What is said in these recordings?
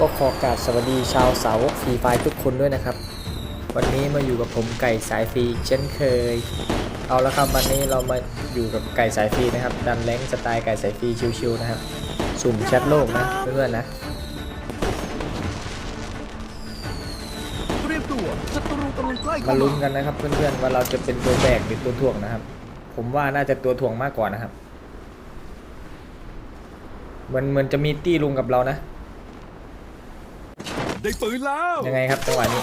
ก็ขอกราบสวัสดีชาวสาวกฟรีไฟทุกคนด้วยนะครับ วันนี้มาอยู่กับผมไก่สายฟรีเช่นเคย เอาละครับวันนี้เรามาอยู่กับไก่สายฟรีนะครับดันแรงสไตล์ไก่สายฟรีชิวๆนะครับ สุ่มแชทโลกนะเพื่อนๆนะมาลุ้นกันนะครับเพื่อนๆว่าเราจะเป็นตัวแบกหรือตัวถ่วงนะครับ ผมว่าน่าจะตัวถ่วงมากกว่านะครับเหมือนเหมือนจะมีตี้ลุงกับเรานะ ได้ปืนแล้วยังไงครับจังหวะนี้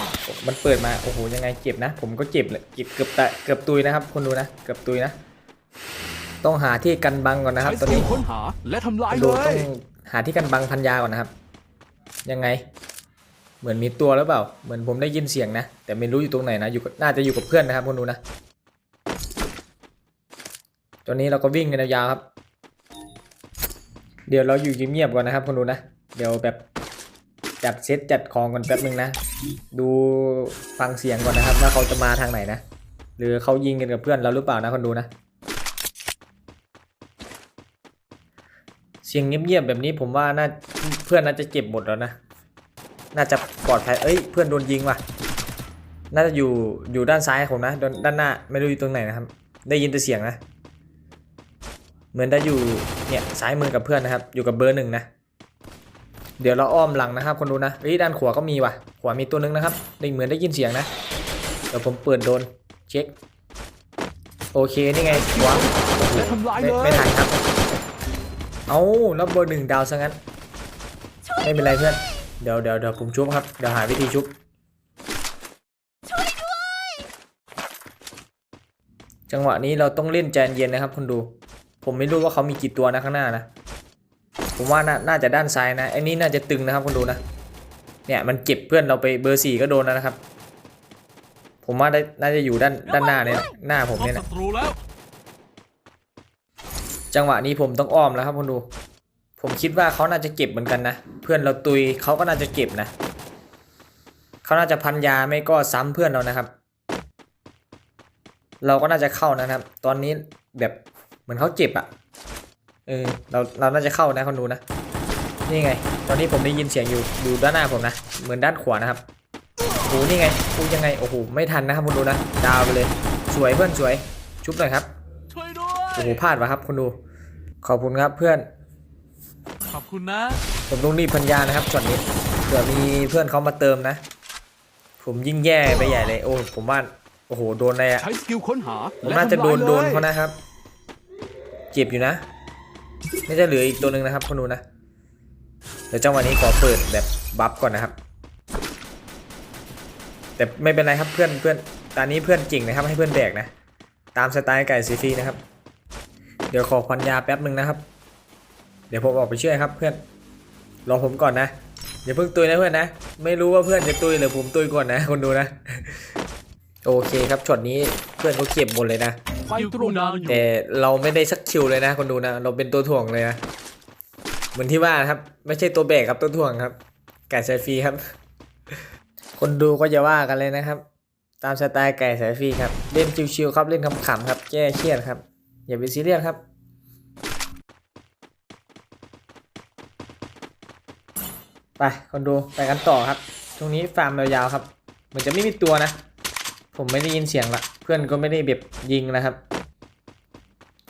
มันเปิดมาโอ้โหยังไงเจ็บนะ ผมก็เจ็บเลยเจ็บเกือบตะเกือบตุยนะครับคุณดูนะเกือบตุยนะ ต้องหาที่กันบังก่อนนะครับใช้ตอนสกินี้ลค้นหาและทำลายดูเลต้อยงหาที่กันบังพันยาก่อนนะครับ ยังไง เหมือนมีตัวหรือเปล่า เหมือนผมได้ยินเสียงนะ แต่ไม่รู้อยู่ตรงไหนนะอยู่กับน่าจะอยู่กับเพื่อนนะครับคุณดูนะตอนนี้เราก็วิ่งกันยาวๆครับ เดี๋ยวเราอยู่เงียบๆก่อนนะครับคุณดูนะเดี๋ยวแบบ จัดเซตจัดของก่อนแป๊บนึงนะ ดูฟังเสียงก่อนนะครับว่าเขาจะมาทางไหนนะ หรือเขายิงกันกับเพื่อนเราหรือเปล่านะคนดูนะ เสียงเงียบๆแบบนี้ผมว่าน่าเพื่อนน่าจะเจ็บหมดแล้วนะ น่าจะปลอดภัย เอ้ย เพื่อนโดนยิงว่ะ น่าจะอยู่อยู่ด้านซ้ายผมนะ ด้านหน้าไม่รู้อยู่ตรงไหนนะครับ ได้ยินแต่เสียงนะ เหมือนได้อยู่เนี่ยซ้ายมือกับเพื่อนนะครับ อยู่กับเบอร์หนึ่งนะ เดี๋ยวเราอ้อมหลังนะครับคนดูนะเฮ้ยด้านขวาก็มีว่ะ ขวามีตัวนึงนะครับได้เหมือนได้ยินเสียงนะ เดี๋ยวผมเปิดโดนเช็ค โอเคนี่ไงขวาโอ้โหและทำลายไม่เลยไม่ทันครับ เอาแล้วเบอร์หนึ่งดาวซะงั้น ไม่เป็นไรเพื่อน เดี๋ยวเดี๋ยวเดี๋ยวผมชุบครับ เดี๋ยวหาวิธีชุบจังหวะนี้เราต้องเล่นใจเย็นนะครับคุณดู ผมไม่รู้ว่าเขามีกี่ตัวนะข้างหน้านะ ผมว่าน่าน่าจะด้านซ้ายนะไอ้นี่น่าจะตึงนะครับคุณดูนะเนี่ยมันเจ็บเพื่อนเราไปเบอร์สี่ก็โดนแล้วนะครับ ผมว่าได้น่าจะอยู่ด้านด้านหน้าเนี่ยนะหน้าผมพบเนี่ยศันะตรูแล้วจังหวะนี้ผมต้องอ้อมแล้วครับคุณดู ผมคิดว่าเขาน่าจะเก็บเหมือนกันนะ เพื่อนเราตุยเขาก็น่าจะเก็บนะเขาน่าจะพันยาไม่ก็ซ้ำเพื่อนเรานะครับ เราก็น่าจะเข้านะครับ ตอนนี้แบบเหมือนเขาเจ็บอะ่ะ เออเราเราน่าจะเข้านะคนดูนะ นี่ไง ตอนนี้ผมได้ยินเสียงอยู่อยู่ด้านหน้าผมนะ เหมือนด้านขวานะครับโอ้โหนี่ไงกูยังไง โอ้โห ไม่ทันนะครับคุณดูนะ ดาวไปเลย สวยเพื่อนสวย ชุบหน่อยครับช่วยด้วโอ้ยโห พลาดวะครับคุณดู ขอบคุณครับเพื่อน ขอบคุณนะ ผมต้องรีบพันยานะครับช็อตนี้ เผื่อมีเพื่อนเขามาเติมนะ ผมยิ่งแย่ไปใหญ่เลย โอ้ ผมว่า โอ้โห โดนอะไรอะใช้สกิลค้นหาผมและน่าจะทำโดลายนเลยโดนเขานะครับ เจ็บอยู่นะ น่าจะเหลืออีกตัวหนึ่งนะครับคุณดูนะเดี๋ยวจังหวะนี้ขอเปิดแบบบัฟก่อนนะครับ แต่ไม่เป็นไรครับเพื่อนเพื่อนตอนนี้เพื่อนจริงนะครับให้เพื่อนแบกนะ ตามสไตล์ไก่ซีฟีนะครับ เดี๋ยวขอพันยาแป๊บหนึ่งนะครับ เดี๋ยวผมออกไปช่วยครับเพื่อนรอผมก่อนนะอย่าเพิ่งตุยนะเพื่อนนะ ไม่รู้ว่าเพื่อนจะตุยหรือผมตุยก่อนนะคนดูนะ โอเคครับช็อตนี้เพื่อนเขาเก็บหมดเลยนะ ไปตรงนั้นแต่เราไม่ได้สักคิวเลยนะคนดูนะ เราเป็นตัวถ่วงเลยนะเหมือนที่ว่าครับ ไม่ใช่ตัวแบกครับตัวถ่วงครับไก่สายฟรีครับ คนดูก็จะว่ากันเลยนะครับ ตามสไตล์ไก่สายฟรีครับ เล่นชิวๆครับเล่นขำๆครับแก้เครียดครับ อย่าไปซีเรียสครับไปคนดูไปกันต่อครับช่วงนี้ฟาร์มยาวๆครับ เหมือนจะไม่มีตัวนะ ผมไม่ได้ยินเสียงละ เพื่อนก็ไม่ได้แบบยิงนะครับ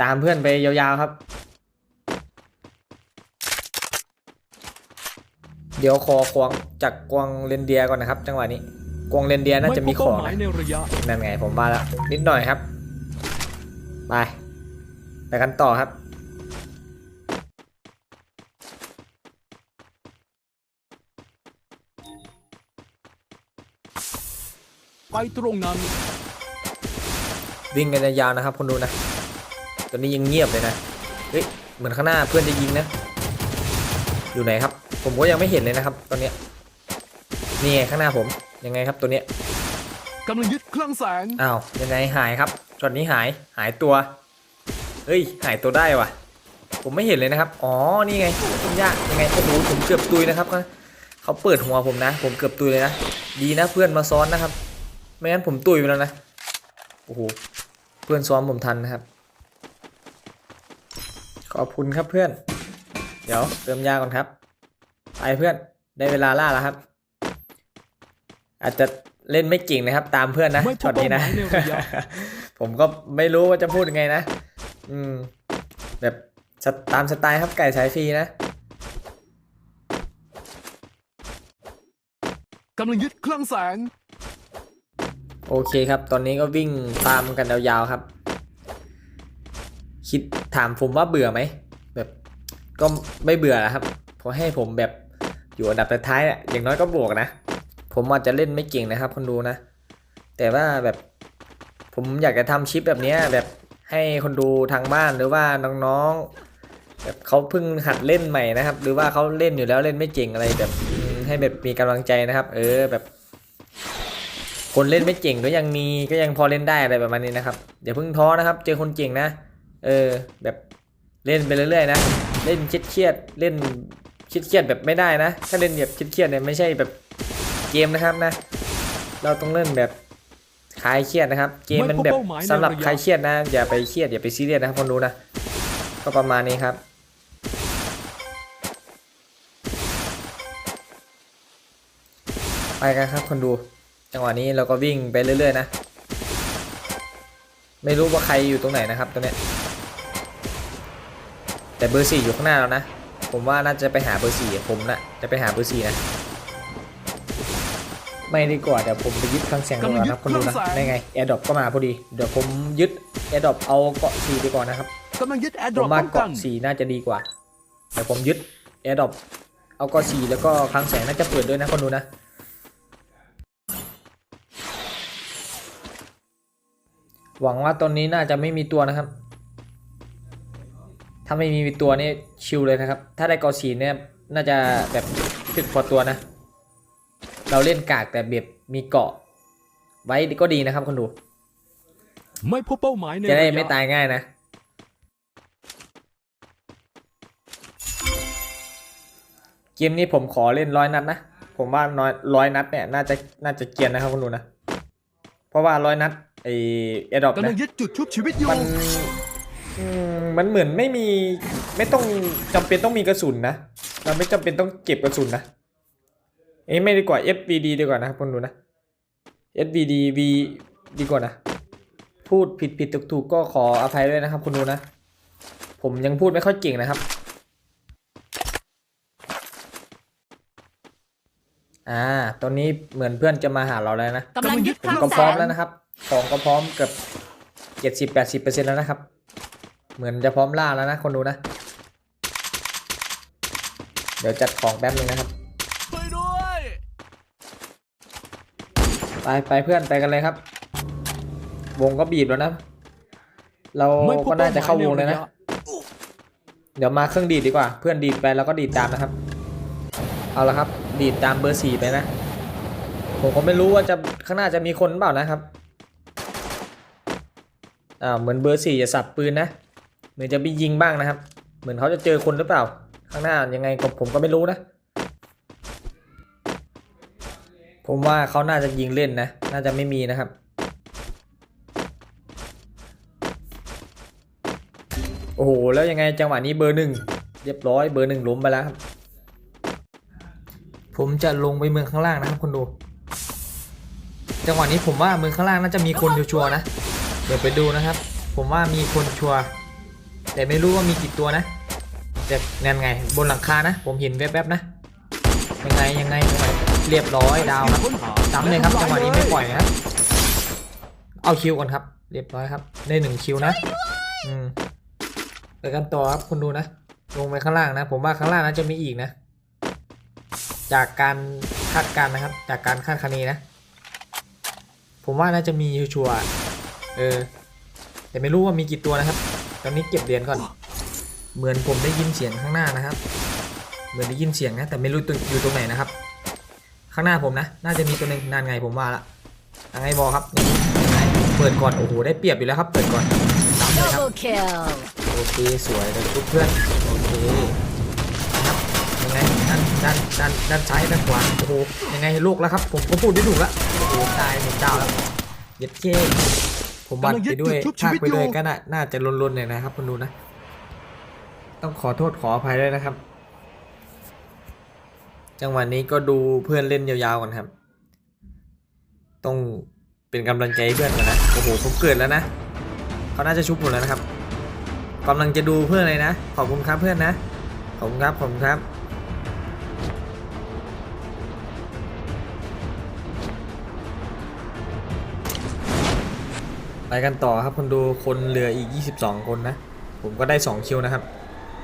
ตามเพื่อนไปยาวๆครับ เดี๋ยวขอควงจากกวางเรนเดียร์ก่อนนะครับ จังหวะนี้กวางเรนเดียร์น่าจะมีขไพบองเป้าหมายนะในระยะนั่นไงผมมาแล้วนิดหน่อยครับไปไปกันต่อครับไปตรงนั้น วิ่งกันยาวๆนะครับคนดูนะตอนนี้ยังเงียบเลยนะเฮ้ยเหมือนข้างหน้าเพื่อนจะยิงนะ อยู่ไหนครับ ผมก็ยังไม่เห็นเลยนะครับ ตอนเนี้ยนี่ไงข้างหน้าผมยังไงครับตัวเนี้ยกำลังยึดเครื่องแสงอ้าวยังไงหายครับช็อตนี้หายหายตัวเฮ้ยหายตัวได้ว่ะ ผมไม่เห็นเลยนะครับ อ๋อนี่ไงคุณย่ายังไงโอ้โหผมเกือบตุยนะครับเขาเปิดหัวผมนะ ผมเกือบตุยเลยนะดีนะเพื่อนมาซ้อนนะครับ ไม่งั้นผมตุยไปแล้วนะโอ้โห เพื่อนซ้อมผมทันนะครับ ขอบคุณครับเพื่อน เดี๋ยวเติมยาก่อนครับ ไปเพื่อนได้เวลาล่าแล้วครับ อาจจะเล่นไม่เก่งนะครับ ตามเพื่อนนะไม่พบช็อตนี้นะเป้าหมายในระยะผมก็ไม่รู้ว่าจะพูดยังไงนะ อืม แบบสไตามสไตล์ครับไก่สายฟรีนะกำลังยึดเครื่องแสง โอเคครับ ตอนนี้ก็วิ่งตามกันยาวๆครับ คิดถามผมว่าเบื่อไหม แบบก็ไม่เบื่อนะครับเพราะให้ผมแบบอยู่อันดับท้ายๆอะอย่างน้อยก็บวกนะ ผมอาจจะเล่นไม่เก่งนะครับ คนดูนะ แต่ว่าแบบผมอยากจะทำชิปแบบนี้แบบให้คนดูทางบ้านหรือว่าน้องๆแบบเขาเพิ่งหัดเล่นใหม่นะครับ หรือว่าเขาเล่นอยู่แล้วเล่นไม่เก่งอะไรแบบให้แบบมีกำลังใจนะครับ เออแบบ คนเล่นไม่เก่งก็ยังมีก็ยังพอเล่นได้อะไรประมาณนี้นะครับอย่าเพิ่งท้อนะครับ เจอคนเก่งนะ เออแบบเล่นไปเรื่อยๆนะเล่นเครียดเล่นเครียดแบบไม่ได้นะ ถ้าเล่นแบบเครียดเนี่ยไม่ใช่แบบเกมนะครับนะ เราต้องเล่นแบบคลายเครียดนะครับ เกมมันแบบสำหรับคลายเครียดนะ อย่าไปเครียดอย่าไปซีเรียสนะครับคนดูนะก็ประมาณนี้ครับไปกันครับคนดู จังหวะนี้เราก็วิ่งไปเรื่อย ๆ นะ ไม่รู้ว่าใครอยู่ตรงไหนนะครับตรงเนี้ยแต่เบอร์สี่อยู่ข้างหน้าแล้วนะ ผมว่าน่าจะไปหาเบอร์สี่ผมนะจะไปหาเบอร์สี่นะ ไม่ดีกว่าเดี๋ยวผมไปยึดคลังเสียงดีกว่านะครับคนดูนะได้ไงแอร์ดรอปก็มาพอดี เดี๋ยวผมยึดแอร์ดรอปเอาเกาะสี่ไปก่อนนะครับกำลังยึดแอร์ดผรอมปว่าป้องกัเกาะนสีน่าจะดีกว่าเดี๋ยวผมยึดแอร์ดรอปเอาเกาะสีแล้วก็คลังแสงน่าจะเปิดด้วยนะคนดูนะ หวังว่าตอนนี้น่าจะไม่มีตัวนะครับ ถ้าไม่มีตัวนี่ชิลเลยนะครับ ถ้าได้เกาะสีเนี่ยน่าจะแบบถึกพอตัวนะ เราเล่นกากแต่เบียบมีเกาะ ไว้ก็ดีนะครับคนดู ไม่พบเป้าหมายในจะได้ระยะไม่ตายง่ายนะ เกมนี้ผมขอเล่นร้อยนัดนะ ผมว่าน้อยร้อยนัดเนี่ยน่าจะน่าจะเกรียนนะครับคุณดูนะ เพราะว่าร้อยนัด ไอเอดอปกำลันะงยึดจุดชุบชีวิตอยู่ มันอืมมันเหมือนไม่มีไม่ต้องจำเป็นต้องมีกระสุนนะเราไม่จำเป็นต้องเก็บกระสุนนะเอ้ยไม่ดีกว่า FVD ดีกว่านะครับคุณดูนะ FVD V ดีกว่านะ พูดผิดผิดถูกถูกก็ขออภัยด้วยนะครับคุณดูนะ ผมยังพูดไม่ค่อยเก่งนะครับ อ่า ตอนนี้เหมือนเพื่อนจะมาหาเราแล้วนะ กำลังยึดผคมลังก็แสพร้อมงแล้วนะครับ ของก็พร้อมเกือบเจ็ดสิบแปดสิบเปอร์เซ็นต์แล้วนะครับ เหมือนจะพร้อมล่าแล้วนะคนดูนะ เดี๋ยวจัดของแป๊บนึงนะครับ ไปด้วย ไปไปเพื่อนไปกันเลยครับ วงก็บีบแล้วนะ เราก็น่าจะเข้าวงเลยนะ เดี๋ยวมาเครื่องดีดดีกว่า เพื่อนดีดไปแล้วก็ดีดตามนะครับ เอาละครับ ดีดตามเบอร์สี่ไปนะ ผมก็ไม่รู้ว่าจะข้างหน้าจะมีคนเปล่านะครับ อ่าเหมือนเบอร์สี่จะสับปืนนะ เหมือนจะไปยิงบ้างนะครับ เหมือนเขาจะเจอคนหรือเปล่า ข้างหน้ายังไงก็ผมก็ไม่รู้นะ ผมว่าเขาน่าจะยิงเล่นนะ น่าจะไม่มีนะครับ โอ้โห แล้วยังไงจังหวะนี้เบอร์หนึ่งเรียบร้อยเบอร์หนึ่งล้มไปแล้วครับผมจะลงไปเมืองข้างล่างนะครับคนดู จังหวะนี้ผมว่าเมืองข้างล่างน่าจะมีคนชัวร์ๆนะ เดี๋ยวไปดูนะครับ ผมว่ามีคนชัวร์แต่ไม่รู้ว่ามีกี่ตัวนะ แต่นั่นไง บนหลังคานะ ผมเห็นแวบๆนะ ยังไงยังไงยังไงเรียบร้อยดาวครับค้นหาซ้ำเลยครับจังหวะนี้ไม่ปล่อยนะ เอาคิวก่อนครับ เรียบร้อยครับ ได้หนึ่งคิวนะ อืมไปกันต่อครับคุณดูนะ ลงไปข้างล่างนะ ผมว่าข้างล่างน่าจะมีอีกนะ จากการคาดการนะครับ จากการคาดคะเนนะ ผมว่าน่าจะมีชัวร์ เออ แต่ไม่รู้ว่ามีกี่ตัวนะครับ ตอนนี้เก็บเหรียญก่อน เหมือนผมได้ยินเสียงข้างหน้านะครับ เหมือนได้ยินเสียงนะ แต่ไม่รู้ตัวอยู่ตรงไหนนะครับ ข้างหน้าผมนะ น่าจะมีตัวหนึ่งนานไงผมว่าละยังไงบอครับยังไงเปิดก่อน โอ้โห ได้เปรียบอยู่แล้วครับ เปิดก่อนตามเลยครับ double kill โอเค สวยเลยทุกเพื่อน โอเคนะครับยังไงด้านด้านด้านด้านซ้ายด้านขวา โอ้โห ยังไงลูกแล้วครับ ผมก็พูดไม่ถูกละโอ้โห ตายผมดาวแล้วเย็ดเค้ ผมบัดไปด้วยภาคไปด้วยก็น่าน่าจะลนๆเนี่ยนะครับคุณดูนะ ต้องขอโทษขออภัยด้วยนะครับ จังหวะนี้ก็ดูเพื่อนเล่นยาวๆก่อนครับ ต้องเป็นกำลังใจให้เพื่อนก่อนนะโอ้โหผมเกิดแล้วนะเขาน่าจะชุบผมแล้วนะครับกำลังจะดูเพื่อนเลยนะ ขอบคุณครับเพื่อนนะขอบคุณครับขอบคุณครับ กันต่อครับคนดูคนเหลืออีก 22 คนนะ ผมก็ได้ 2 คิวนะครับ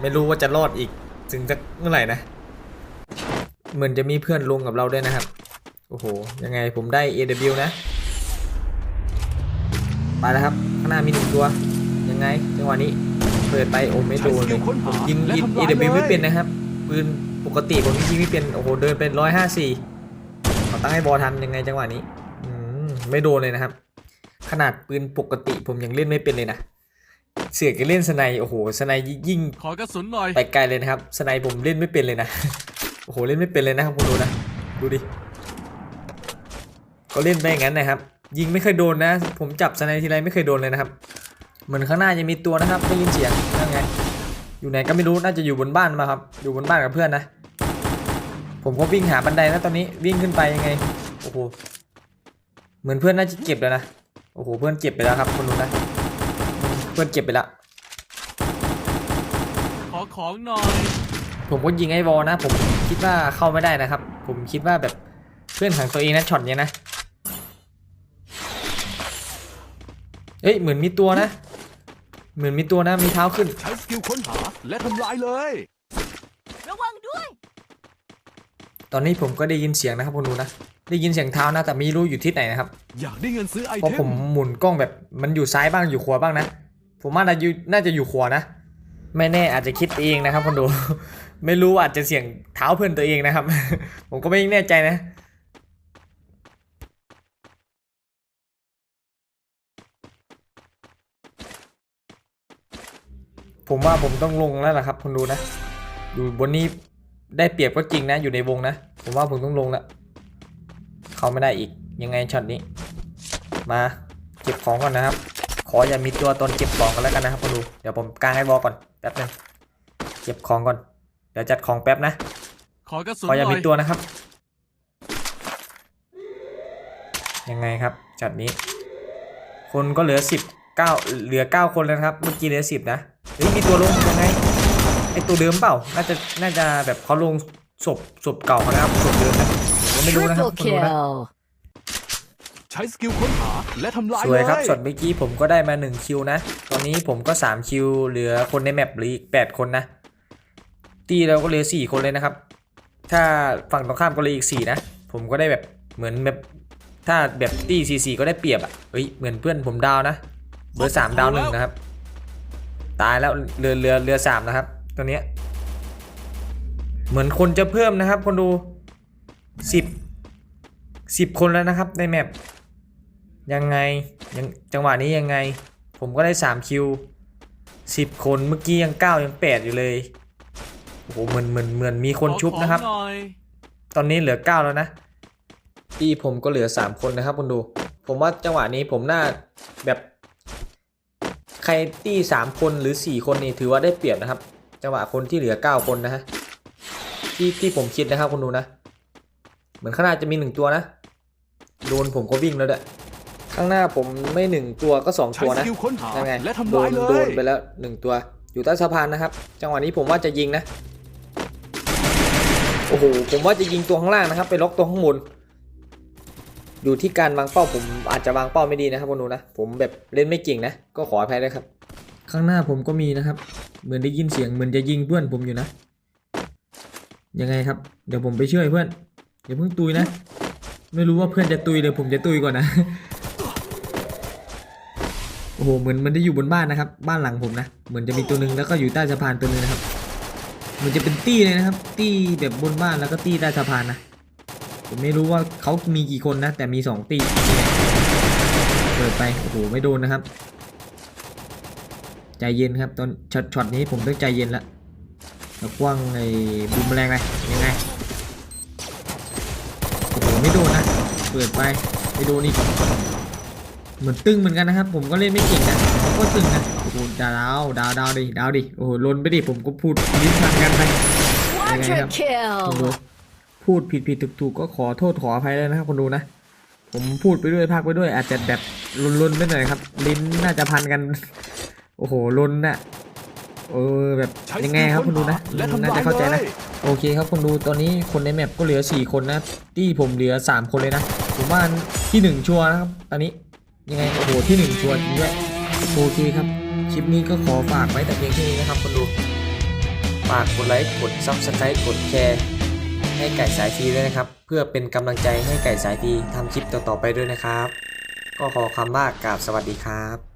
ไม่รู้ว่าจะรอดอีกถึงจะเมื่อไหร่นะ เหมือนจะมีเพื่อนลงกับเราด้วยนะครับ โอ้โห ยังไงผมได้ AW นะ ไปแล้วครับ ข้างหน้ามีหนึ่งตัว ยังไงจังหวะนี้เปิดไปโอ้ไม่โดนเลยผมยิง AW ไม่เป็นนะครับปืนปกติผมยิงไม่เป็นโอ้โหเดินเป็นร้อยห้าสี่ขอตั้งให้บอทันยังไงจังหวะนี้อืไม่โดนเลยนะครับ ขนาดปืนปกติผมยังเล่นไม่เป็นเลยนะ เสือกจะเล่นสไนด์โอ้โหสไนด์ยิ่งขอกระสุนหน่อยไปไกลเลยนะครับสไนด์ผมเล่นไม่เป็นเลยนะ โอ้โหเล่นไม่เป็นเลยนะครับคุณดูนะ ดูดิ ก็เล่นไปอย่างนั้นนะครับ ยิงไม่เคยโดนนะ ผมจับสไนด์ทีไรไม่เคยโดนเลยนะครับ เหมือนข้างหน้าจะมีตัวนะครับได้ยินเสียงนั่นไง อยู่ไหนก็ไม่รู้น่าจะอยู่บนบ้านมาครับ อยู่บนบ้านกับเพื่อนนะ ผมก็วิ่งหาบันไดนะตอนนี้วิ่งขึ้นไปยังไง โอ้โห เหมือนเพื่อนน่าจะเก็บแล้วนะ โอ้โหเพื่อนเก็บไปแล้วครับคุณดูนะ เพื่อนเก็บไปแล้ว ขอของหน่อย ผมก็ยิงไอ้วอลนะ ผมคิดว่าเข้าไม่ได้นะครับ ผมคิดว่าแบบเพื่อนขังตัวเองนะช็อตเนี้ยนะ เอ้ยเหมือนมีตัวนะ เหมือนมีตัวนะมีเท้าขึ้น ใช้สกิลค้นหาและทำลายเลย ระวังด้วย ตอนนี้ผมก็ได้ยินเสียงนะครับคุณดูนะ ได้ยินเสียงเท้านะแต่ไม่รู้อยู่ที่ไหนนะครับอยากได้เงินซื้อไอเพราะเทผมมหมุนกล้องแบบมันอยู่ซ้ายบ้างอยู่ขวาบ้างนะ ผมว่าน่าจะอยู่น่าจะอยู่ขวานะ ไม่แน่อาจจะคิดเองนะครับคุณดู ไม่รู้อาจจะเสียงเท้าเพื่อนตัวเองนะครับ ผมก็ไม่แน่ใจนะ ผมว่าผมต้องลงแล้วล่ะครับคุณดูนะ อยู่บนนี้ได้เปรียบก็จริงนะ อยู่ในวงนะ ผมว่าผมต้องลงแล้ว เข้าไม่ได้อีกยังไงช็อตนี้ มาเก็บของก่อนนะครับ ขออย่ามีตัวตนเก็บของกันแล้วกันนะครับคุณดูเดี๋ยวผมกางให้บอก่อนแป๊บนึงเก็บของก่อน เดี๋ยวจัดของแป๊บนะ ขอกระสุนขอหอย่าน่อมียตัวนะครับ ยังไงครับจัดนี้ คนก็เหลือสิบเก้าเหลือเก้าคนแล้วนะครับ เมื่อกี้เหลือสิบนะเฮ้ยมีตัวลงยังไงไอตัวเดิมเปล่า น่าจะน่าจะแบบเขาลงศพศพเก่าเขานะครับศพเดิมนะ ผมก็ไม่รู้นะครับ Triple คุณดูนะ kill ใช้สกิลค้นหาและทำลายสเลวยยครับส่วนเมื่อกี้ผมก็ได้มา1คิวนะ ตอนนี้ผมก็3คิวเหลือคนในแมปเหลืออีก8คนนะตีเราก็เหลือ4คนเลยนะครับ ถ้าฝั่งตรงข้ามก็เหลืออีก4นะ ผมก็ได้แบบเหมือนแบบถ้าแบบตี4 4ก็ได้เปรียบอะเฮ้ยเหมือนเพื่อนผมดาวนะเบอร์3ดาวหนึ่งนะครับ ตายแล้วเรือเรือเรือสามนะครับ ตัวเนี้ยเหมือนคนจะเพิ่มนะครับ คนดู 10 10คนแล้วนะครับในแมปยังไงยังจังหวะนี้ยังไง ผมก็ได้3คิว10คนเมื่อกี้ยัง9ยัง8อยู่เลยโอ้โหเหมือนเหมือนเหมือนมีคนชุบนะครับขอของหน่อยตอนนี้เหลือ9แล้วนะตีผมก็เหลือ3คนนะครับคุณดู ผมว่าจังหวะนี้ผมน่าแบบใครตี3คนหรือ4คนนี่ถือว่าได้เปรียบนะครับ จังหวะคนที่เหลือ9คนนะฮะที่ที่ผมคิดนะครับคุณดูนะ เหมือนข้างหน้าจะมีหนึ่งตัวนะ โดนผมก็วิ่งแล้วด้วยข้างหน้าผมไม่หนึ่งตัวก็สองใช้ตัวสนะกิลค้นหายังไงและทำโดลายนเลโดยนไปแล้วหนึ่งตัว อยู่ใต้สะพานนะครับ จังหวะนี้ผมว่าจะยิงนะ โอ้โห ผมว่าจะยิงตัวข้างล่างนะครับ ไปล็อกตัวข้างบน อยู่ที่การวางเป้าผมอาจจะวางเป้าไม่ดีนะครับคุณดูนะ ผมแบบเล่นไม่เก่งนะ ก็ขออภัยด้วยครับ ข้างหน้าผมก็มีนะครับ เหมือนได้ยินเสียงเหมือนจะยิงเพื่อนผมอยู่นะ ยังไงครับ เดี๋ยวผมไปช่วยเพื่อน อย่าเพิ่งตุยนะ ไม่รู้ว่าเพื่อนจะตุยหรือผมจะตุยก่อนนะ โอ้โห เหมือนมันได้อยู่บนบ้านนะครับ บ้านหลังผมนะ เหมือนจะมีตัวหนึ่งแล้วก็อยู่ใต้สะพานตัวหนึงนะครับเหมันจะเป็นตี้เลยนะครับ ตี้แบบบนบ้านแล้วก็ตี้ใต้สะพานนะ ผมไม่รู้ว่าเขามีกี่คนนะ แต่มีสองตี้เปิดไป โอ้โห ไม่โดนนะครับ ใจเย็นครับ ตอนช็อตช็อตนี้ผมต้องใจเย็นละแล้วกว้างไอ้บูมแมงไปยังไง โอ้โห ไม่โดนนะ เปิดไปไม่โดนอีกเหมือนตึงเหมือนกันนะครับ ผมก็เล่นไม่เก่งนะผมก็ตึงนะโอ้โหดาวดาวดาวดิดาวดิโอ้โหลนไปดิผมก็พูดลิ้นพันกันไปยังไงครับ Quadra คุณดู kill พูพูดผิดผิดถูกถูกก็ขอโทษขออภัยเลยนะครับคนดูนะผมพูดไปด้วยพากไปด้วย อาจจะแบบลุนๆไปหน่อยครับ ลิ้นน่าจะพันกัน โอ้โหลุนน่ะเออแบบใช้ยังไงครับคุณดูนะและทำน่าลายจะเข้าใจนะเลยโอเคครับคนดูตอนนี้คนในแมปก็เหลือ 4 คนนะ ที่ผมเหลือ 3 คนเลยนะ ผมว่าที่1ชัวร์นะครับตอนนี้ยังไงโอ้โหที่1ชัวร์จริงด้วยโอเคครับคลิปนี้ก็ขอฝากไว้แต่เพียงแค่นี้นะครับคนดูฝากกดไลค์กดซับสไครต์กดแชร์ให้ไก่สายทีด้วยนะครับ เพื่อเป็นกำลังใจให้ไก่สายทีทำคลิปต่อๆไปด้วยนะครับ ก็ขอคำว่ากราบสวัสดีครับ